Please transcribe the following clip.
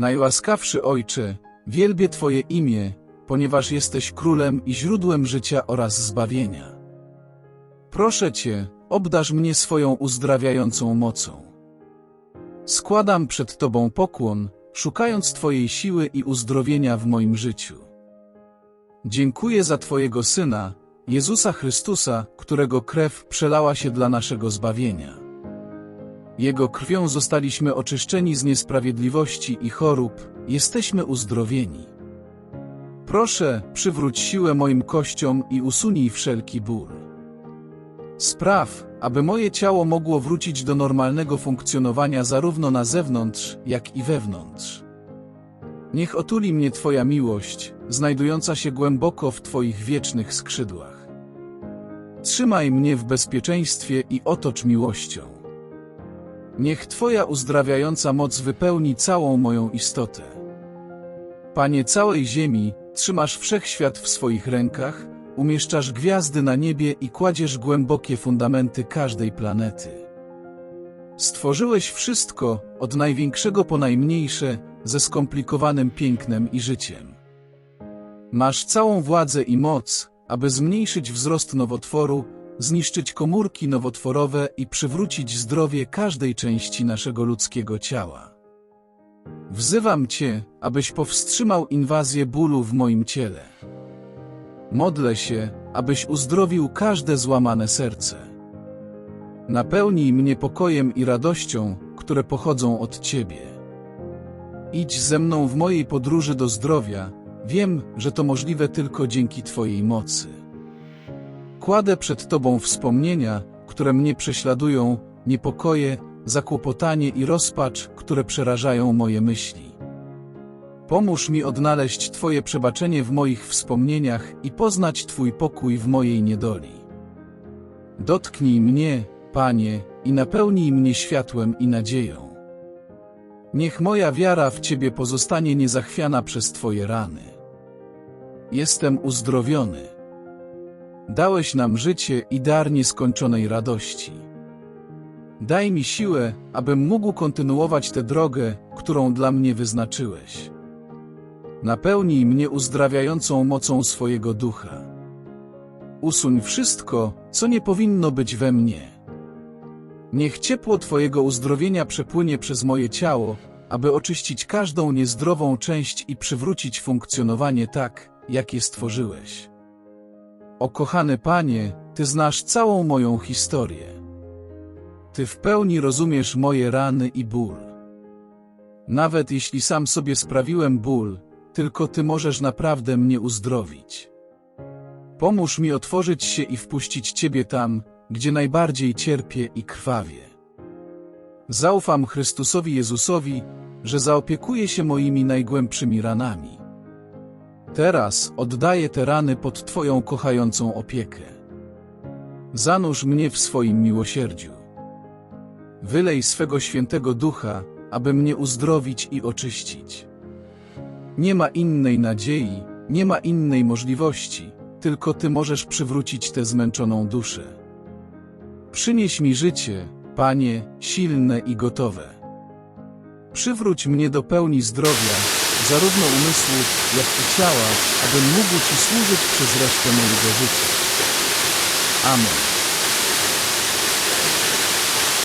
Najłaskawszy Ojcze, wielbię Twoje imię, ponieważ jesteś królem i źródłem życia oraz zbawienia. Proszę Cię, obdarz mnie swoją uzdrawiającą mocą. Składam przed Tobą pokłon, szukając Twojej siły i uzdrowienia w moim życiu. Dziękuję za Twojego Syna, Jezusa Chrystusa, którego krew przelała się dla naszego zbawienia. Jego krwią zostaliśmy oczyszczeni z niesprawiedliwości i chorób, jesteśmy uzdrowieni. Proszę, przywróć siłę moim kościom i usunij wszelki ból. Spraw, aby moje ciało mogło wrócić do normalnego funkcjonowania zarówno na zewnątrz, jak i wewnątrz. Niech otuli mnie Twoja miłość, znajdująca się głęboko w Twoich wiecznych skrzydłach. Trzymaj mnie w bezpieczeństwie i otocz miłością. Niech Twoja uzdrawiająca moc wypełni całą moją istotę. Panie całej ziemi, trzymasz wszechświat w swoich rękach, umieszczasz gwiazdy na niebie i kładziesz głębokie fundamenty każdej planety. Stworzyłeś wszystko, od największego po najmniejsze, ze skomplikowanym pięknem i życiem. Masz całą władzę i moc, aby zmniejszyć wzrost nowotworu, zniszczyć komórki nowotworowe i przywrócić zdrowie każdej części naszego ludzkiego ciała. Wzywam Cię, abyś powstrzymał inwazję bólu w moim ciele. Modlę się, abyś uzdrowił każde złamane serce. Napełnij mnie pokojem i radością, które pochodzą od Ciebie. Idź ze mną w mojej podróży do zdrowia, wiem, że to możliwe tylko dzięki Twojej mocy. Kładę przed Tobą wspomnienia, które mnie prześladują, niepokoje, zakłopotanie i rozpacz, które przerażają moje myśli. Pomóż mi odnaleźć Twoje przebaczenie w moich wspomnieniach i poznać Twój pokój w mojej niedoli. Dotknij mnie, Panie, i napełnij mnie światłem i nadzieją. Niech moja wiara w Ciebie pozostanie niezachwiana przez Twoje rany. Jestem uzdrowiony. Dałeś nam życie i dar nieskończonej radości. Daj mi siłę, abym mógł kontynuować tę drogę, którą dla mnie wyznaczyłeś. Napełnij mnie uzdrawiającą mocą swojego ducha. Usuń wszystko, co nie powinno być we mnie. Niech ciepło Twojego uzdrowienia przepłynie przez moje ciało, aby oczyścić każdą niezdrową część i przywrócić funkcjonowanie tak, jak je stworzyłeś. O kochany Panie, Ty znasz całą moją historię. Ty w pełni rozumiesz moje rany i ból. Nawet jeśli sam sobie sprawiłem ból, tylko Ty możesz naprawdę mnie uzdrowić. Pomóż mi otworzyć się i wpuścić Ciebie tam, gdzie najbardziej cierpię i krwawię. Zaufam Chrystusowi Jezusowi, że zaopiekuje się moimi najgłębszymi ranami. Teraz oddaję te rany pod Twoją kochającą opiekę. Zanurz mnie w swoim miłosierdziu. Wylej swego świętego ducha, aby mnie uzdrowić i oczyścić. Nie ma innej nadziei, nie ma innej możliwości, tylko Ty możesz przywrócić tę zmęczoną duszę. Przynieś mi życie, Panie, silne i gotowe. Przywróć mnie do pełni zdrowia, zarówno umysłu, jak i ciała, abym mógł Ci służyć przez resztę mojego życia. Amen.